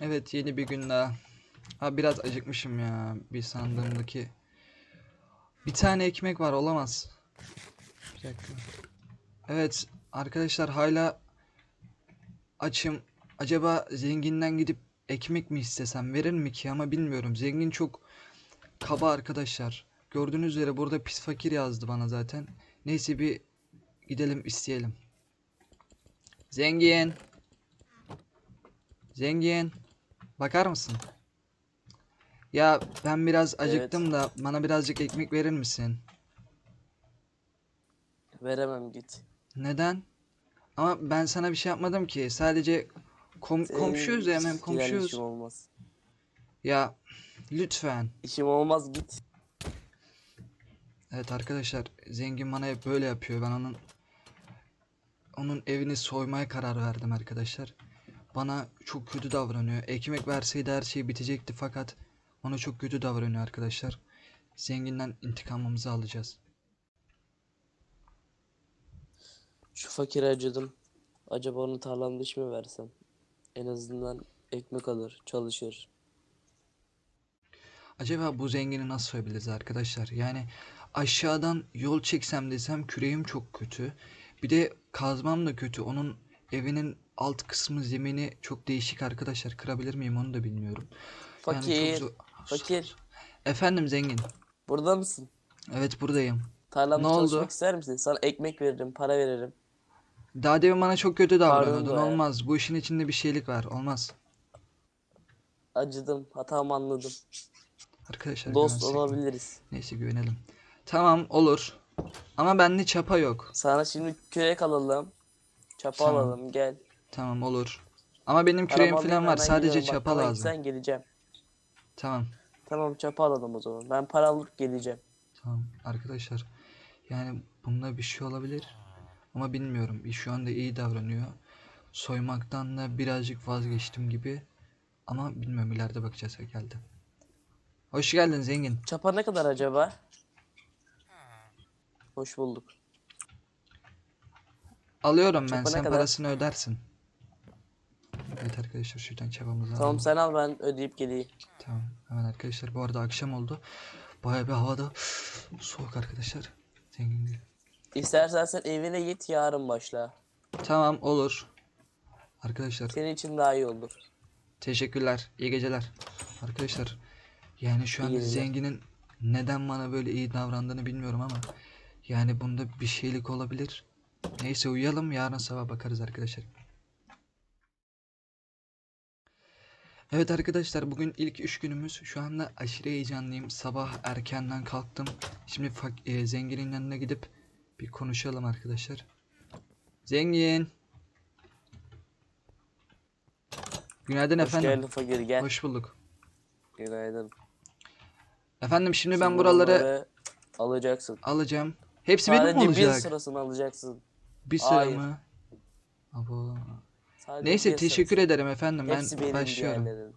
Evet yeni bir gün daha. Ha biraz acıkmışım ya. Bir sandığımdaki. Bir tane ekmek var olamaz. Bir dakika. Evet arkadaşlar hala açım. Acaba zenginden gidip ekmek mi istesem verir mi ki ama bilmiyorum. Zengin çok kaba arkadaşlar. Gördüğünüz üzere burada pis fakir yazdı bana zaten. Neyse bir gidelim isteyelim. Zengin. Zengin. Bakar mısın? Ya ben biraz acıktım da bana birazcık ekmek verir misin? Veremem git. Neden? Ama ben sana bir şey yapmadım ki. Sadece kom Senin komşuyuz ya hemen giren komşuyuz. işim olmaz. Ya lütfen. İşim olmaz git. Evet arkadaşlar zengin bana hep böyle yapıyor. Ben onun onun evini soymaya karar verdim arkadaşlar. Bana çok kötü davranıyor. Ekmek verseydi her şey bitecekti fakat ona çok kötü davranıyor arkadaşlar. Zenginden intikamımızı alacağız. Şu fakire acıdım. Acaba onu tarlamda iş mi versem? En azından ekmek alır, çalışır. Acaba bu zengini nasıl soyabiliriz arkadaşlar? Yani aşağıdan yol çeksem desem küreğim çok kötü. Bir de kazmam da kötü. Onun evinin alt kısmı zemini çok değişik arkadaşlar. Kırabilir miyim onu da bilmiyorum. Yani çok Fakir, zor- fakir. Efendim zengin. Burada mısın? Evet buradayım. Tarlamda Ne oldu? çalışmak ister misin? Sana ekmek veririm, para veririm. Daha demin bana çok kötü davranıyordun. Be. Olmaz. Bu işin içinde bir şeylik var. Olmaz. Acıdım, hatamı anladım. Arkadaşlar Dost güvensek olabiliriz. Neyse güvenelim. Tamam olur. Ama bende çapa yok. Sana şimdi kürek alalım. Çapa Tamam. alalım, gel. Tamam olur. Ama benim küreğim Arabamı falan var. hemen Sadece geliyorum. Bak, çapa bana lazım. gitsen geleceğim. Tamam. Tamam çapa alalım o zaman. Ben para alıp geleceğim. Tamam arkadaşlar. Yani bunda bir şey olabilir. Ama bilmiyorum. Şu anda iyi davranıyor. Soymaktan da birazcık vazgeçtim gibi. Ama bilmiyorum ileride bakacağız. Geldi. Hoş geldin zengin. Çapa ne kadar acaba? Hoş bulduk. Alıyorum ben. Çapa ne Sen kadar? parasını ödersin. Evet arkadaşlar şuradan çabamızı Tamam alalım. sen al ben ödeyip geleyim. Tamam. Hemen arkadaşlar bu arada akşam oldu. Bayağı bir havada soğuk arkadaşlar. Zengin değil. İstersen sen evine git yarın başla. Tamam olur. Arkadaşlar Senin için daha iyi olur. teşekkürler. İyi geceler. Arkadaşlar yani şu an geceler. zenginin neden bana böyle iyi davrandığını bilmiyorum ama yani bunda bir şeylik olabilir. Neyse uyuyalım yarın sabah bakarız arkadaşlar. Evet arkadaşlar bugün ilk üç günümüz. Şu anda aşırı heyecanlıyım. Sabah erkenden kalktım. Şimdi e, zenginin yanına gidip bir konuşalım arkadaşlar. Zengin. Günaydın Hoş efendim. geldin fakir gel. Hoş bulduk. Günaydın. Efendim şimdi ben Şimdi buraları bunları alacaksın. alacağım. Hepsi benim mi Sadece bir olacak? sırasını alacaksın. Bir sıra Hayır. mı? Abo. Sadece Neyse bir teşekkür ederim efendim. Ben Hepsi benim başlıyorum.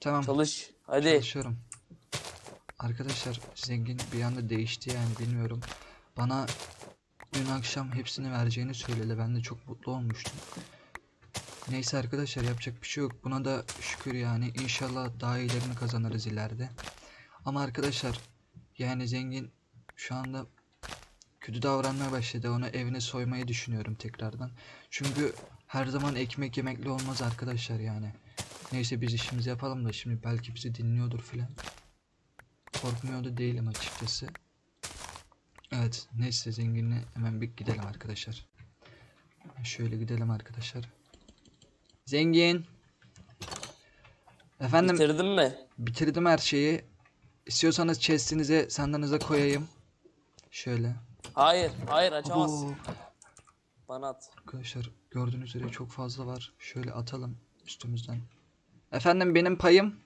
Tamam. Çalış. Hadi. Çalışıyorum. Arkadaşlar zengin bir anda değişti yani bilmiyorum. Bana dün akşam hepsini vereceğini söyledi. Ben de çok mutlu olmuştum. Neyse arkadaşlar yapacak bir şey yok. Buna da şükür yani inşallah daha iyilerini kazanırız ileride. Ama arkadaşlar yani zengin şu anda kötü davranmaya başladı. Onu evine soymayı düşünüyorum tekrardan. Çünkü her zaman ekmek yemekle olmaz arkadaşlar yani. Neyse biz işimizi yapalım da şimdi belki bizi dinliyordur filan. Korkmuyor da değilim açıkçası. Evet neyse zenginle hemen bir gidelim arkadaşlar. Şöyle gidelim arkadaşlar. Zengin. Efendim Bitirdin mi? bitirdim her şeyi. İstiyorsanız chestinize sandığınıza koyayım. Şöyle. Hayır. Hayır açamazsın. Abo. Bana at. Arkadaşlar gördüğünüz üzere çok fazla var. Şöyle atalım üstümüzden. Efendim benim payım.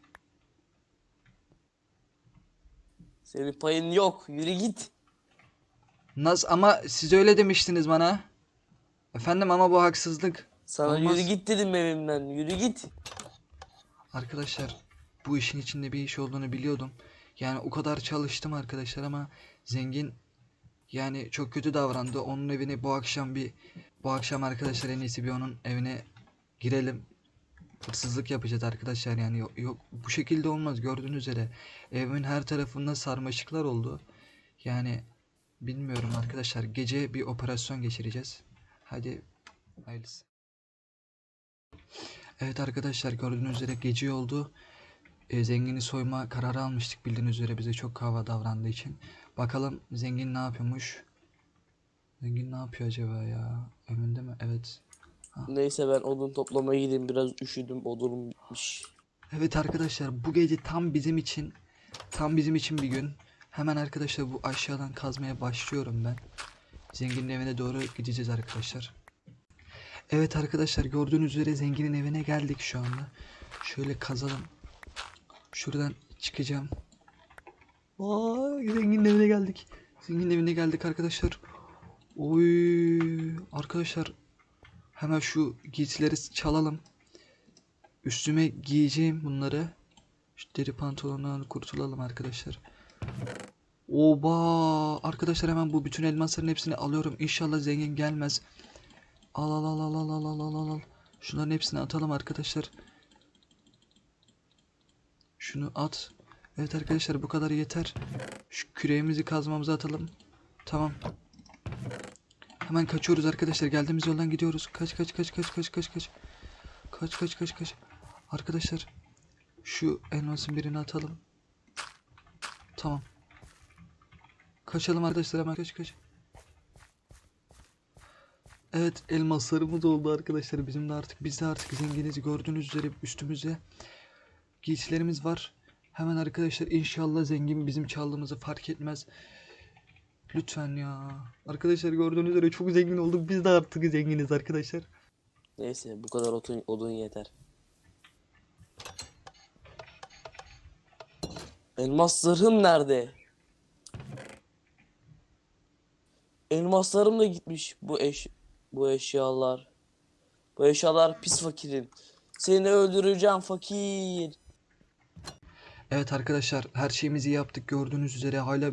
Senin payın yok. Yürü git. Naz ama siz öyle demiştiniz bana. Efendim ama bu haksızlık. Sana Olmaz. yürü git dedim evimden. Yürü git. Arkadaşlar bu işin içinde bir iş olduğunu biliyordum. Yani o kadar çalıştım arkadaşlar ama zengin yani çok kötü davrandı. Onun evini bu akşam bir bu akşam arkadaşlar en iyisi bir onun evine girelim. hırsızlık yapacağız arkadaşlar yani yok, yok bu şekilde olmaz gördüğünüz üzere evimin her tarafında sarmaşıklar oldu. Yani bilmiyorum arkadaşlar gece bir operasyon geçireceğiz. Hadi hayırlısı. Evet arkadaşlar gördüğünüz üzere gece oldu. E, zengini soyma kararı almıştık bildiğiniz üzere bize çok kava davrandığı için. Bakalım zengin ne yapıyormuş? Zengin ne yapıyor acaba ya? Önünde mi? Evet. Neyse ben odun toplamaya gideyim biraz üşüdüm odunum bitmiş. Evet arkadaşlar bu gece tam bizim için tam bizim için bir gün. Hemen arkadaşlar bu aşağıdan kazmaya başlıyorum ben. Zenginin evine doğru gideceğiz arkadaşlar. Evet arkadaşlar gördüğünüz üzere zenginin evine geldik şu anda. Şöyle kazalım. Şuradan çıkacağım. Aa, zenginin evine geldik. Zenginin evine geldik arkadaşlar. Oy arkadaşlar hemen şu giysileri çalalım. Üstüme giyeceğim bunları. Şu deri pantolondan kurtulalım arkadaşlar. Oba! Arkadaşlar hemen bu bütün elmasların hepsini alıyorum. İnşallah zengin gelmez. Al al al al al al al al. Şunların hepsini atalım arkadaşlar. Şunu at. Evet arkadaşlar bu kadar yeter. Şu küreğimizi kazmamıza atalım. Tamam. Hemen kaçıyoruz arkadaşlar. Geldiğimiz yoldan gidiyoruz. Kaç kaç kaç kaç kaç kaç kaç. Kaç kaç kaç kaç. Arkadaşlar şu elmasın birini atalım. Tamam. Kaçalım arkadaşlar hemen kaç kaç. Evet elmaslarımız oldu arkadaşlar. Bizim de artık biz de artık zenginiz gördüğünüz üzere üstümüzde giysilerimiz var. Hemen arkadaşlar inşallah zengin bizim çaldığımızı fark etmez. Lütfen ya. Arkadaşlar gördüğünüz üzere çok zengin olduk. Biz de artık zenginiz arkadaşlar. Neyse bu kadar odun, odun yeter. Elmas zırhım nerede? Elmaslarım da gitmiş bu eş bu eşyalar. Bu eşyalar pis fakirin. Seni öldüreceğim fakir. Evet arkadaşlar her şeyimizi yaptık gördüğünüz üzere hala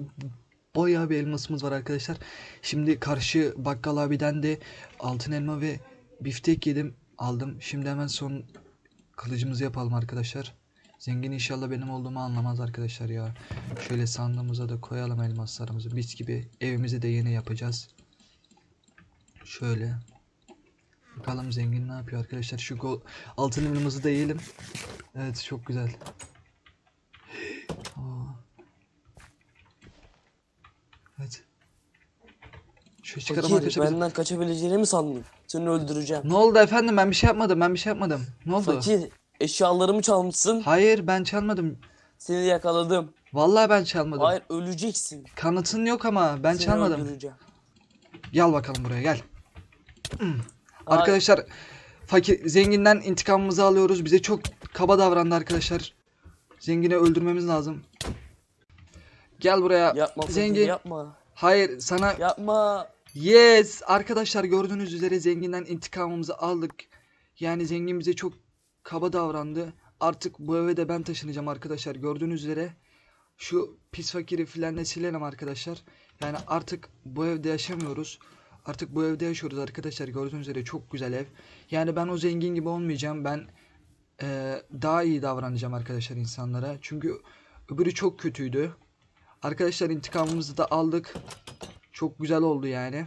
bayağı bir elmasımız var arkadaşlar. Şimdi karşı bakkal abiden de altın elma ve biftek yedim aldım. Şimdi hemen son kılıcımızı yapalım arkadaşlar. Zengin inşallah benim olduğumu anlamaz arkadaşlar ya. Şöyle sandığımıza da koyalım elmaslarımızı. Mis gibi evimizi de yeni yapacağız. Şöyle. Bakalım zengin ne yapıyor arkadaşlar. Şu altın elmamızı da yiyelim. Evet çok güzel. Çıkarım Fakir arkadaşlar. benden kaçabileceğini mi sandın? Seni öldüreceğim. Ne oldu efendim? Ben bir şey yapmadım. Ben bir şey yapmadım. Ne oldu? Fakir eşyalarımı çalmışsın. Hayır ben çalmadım. Seni yakaladım. Vallahi ben çalmadım. Hayır öleceksin. Kanıtın yok ama ben Seni çalmadım. öldüreceğim. Gel bakalım buraya gel. Hayır. Arkadaşlar fakir zenginden intikamımızı alıyoruz. Bize çok kaba davrandı arkadaşlar. Zengini öldürmemiz lazım. Gel buraya. Yapma fakir Zengin. yapma. Hayır sana Yapma. Yes arkadaşlar gördüğünüz üzere zenginden intikamımızı aldık. Yani zengin bize çok kaba davrandı. Artık bu eve de ben taşınacağım arkadaşlar gördüğünüz üzere. Şu pis fakiri filan da silelim arkadaşlar. Yani artık bu evde yaşamıyoruz. Artık bu evde yaşıyoruz arkadaşlar gördüğünüz üzere çok güzel ev. Yani ben o zengin gibi olmayacağım. Ben eee, daha iyi davranacağım arkadaşlar insanlara. Çünkü öbürü çok kötüydü. Arkadaşlar intikamımızı da aldık. Çok güzel oldu yani.